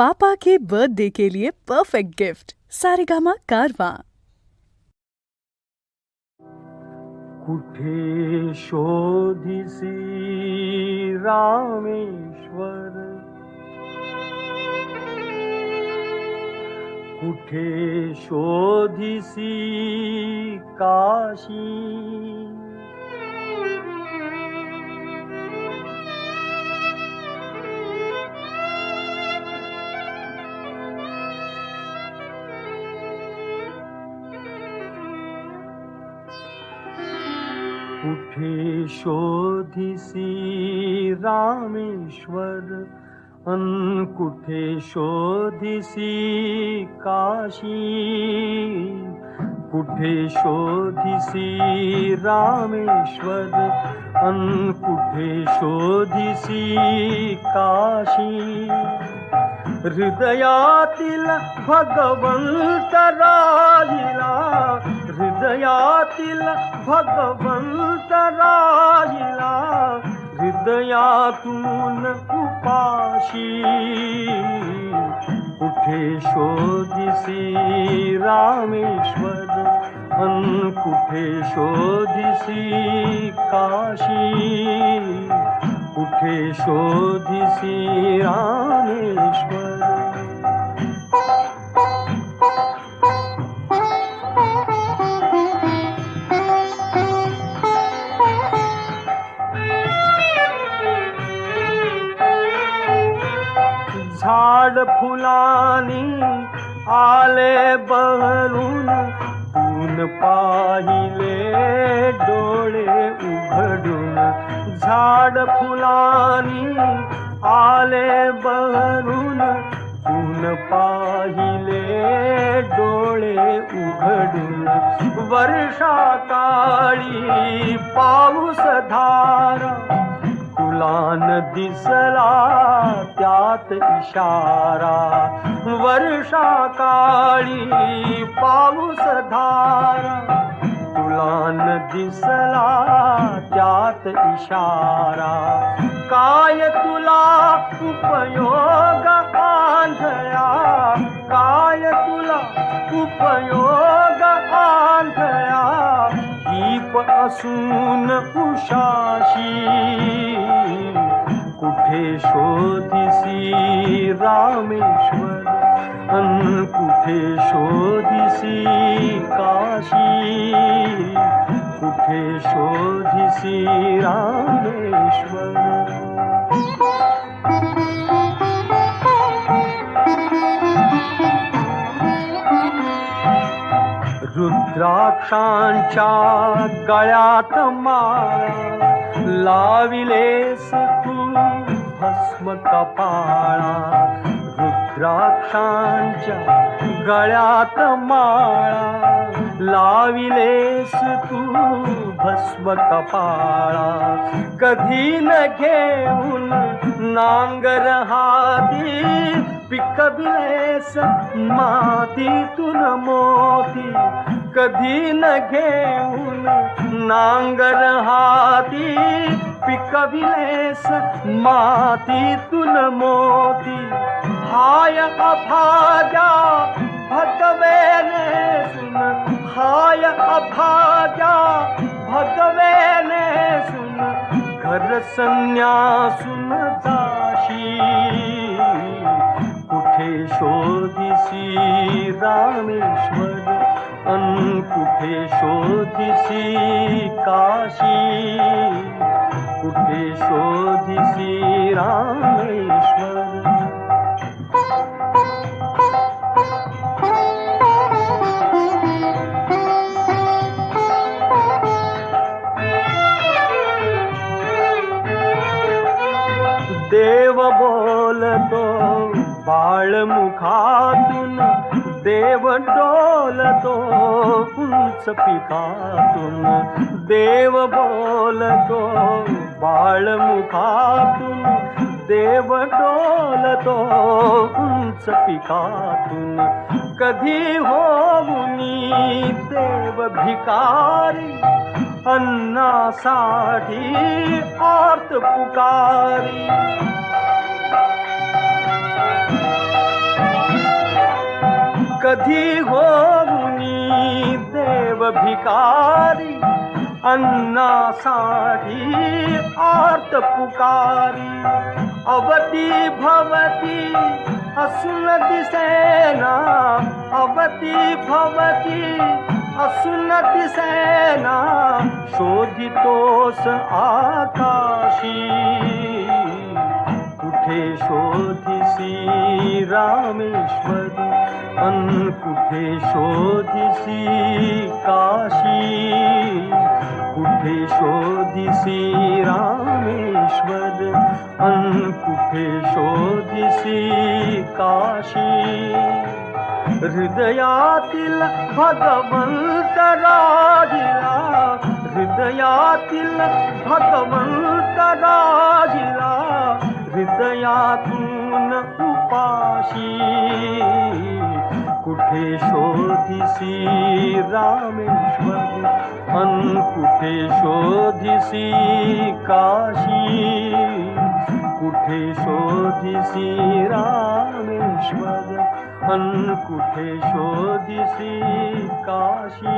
पापा के बर्थडे के लिए परफेक्ट गिफ्ट सारेगामा कारवा। कुठे शोधिसी रामेश्वर? कुठे शोधिसी काशी? कुठे शोधिसी रामेश्वर अन कुठे शोधिसी काशी कुठे शोधिसी रामेश्वर अन कुठे शोधिसी काशी हृदयातील भगवंत राहिला. हृदयातील भगवंत राहिला. हृदयातून उपाशी कुठे शोधिसी रामेश्वर? अन कुठे शोधिसी काशी? कुठे शोधिसी रामेश्वर। झाड फुलानी आले बहरून ऊन पाहिले झाड फुलानी आले बहरून. ऊन पाहिले डोळे उघडून. वर्षा काळी पाऊस धारा. फुलान दिसला त्यात इशारा. वर्षा काळी पाऊस धारा. फुलान दिसला त्यात इशारा, काय तुला उपयोग आंधळा? काय तुला उपयोग आंधळा? दीप असून उशाशी कुठे शोधिसी रामेश्वर? अन कुठे शोधिसी कुठे शोधिसी रामेश्वर। रुद्राक्षांच्या गळ्यात माळा लाविलेस तू भस्म कपाळा रुद्राक्षांच्या गळ्यात माळा लाविलेस तू भस्म कपाळा. कधी न घेऊन नांगर हाती पिकविलेस मातीतून मोती. कधी न घेऊन नांगर हाती पिकविलेस मातीतून मोती. हाय अभाग्या भै सुन भाय अथाजा भग सुन घर स्यासन काशी कुठे छो रामेश्वर अन के छो काशी। कुठे छो रामेश्वर काशी तो शोधिसी रामेश्वर देव बोलतो बाळमुखातून देव डोलतो उंच पिकातून देव बोलतो बाळमुखातून देव डोलतो उंच पिकातून कधी होऊनी देव भिकारी, अन्नासाठी आर्त पुकारी। कधी होऊनी देव भिकारी अन्नासाठी आर्त पुकारी। अवती भवती, असून दिसेना अवती भवती, असून दिसेना शोधितोस आकाशी। कुठे शोधिसी रामेश्वरी। कुठे शोधिसी काशी। कुठे शोधिसी रामेश्वर। अन कुठे शोधिसी काशी। हृदयातील भगवंत राहिला हृदयातील भगवंत राहिला हृदयातून उपाशी कुठे शोधिसी रामेश्वर अन कुठे शोधिसी काशी कुठे शोधिसी रामेश्वर अन कुठे शोधिसी काशी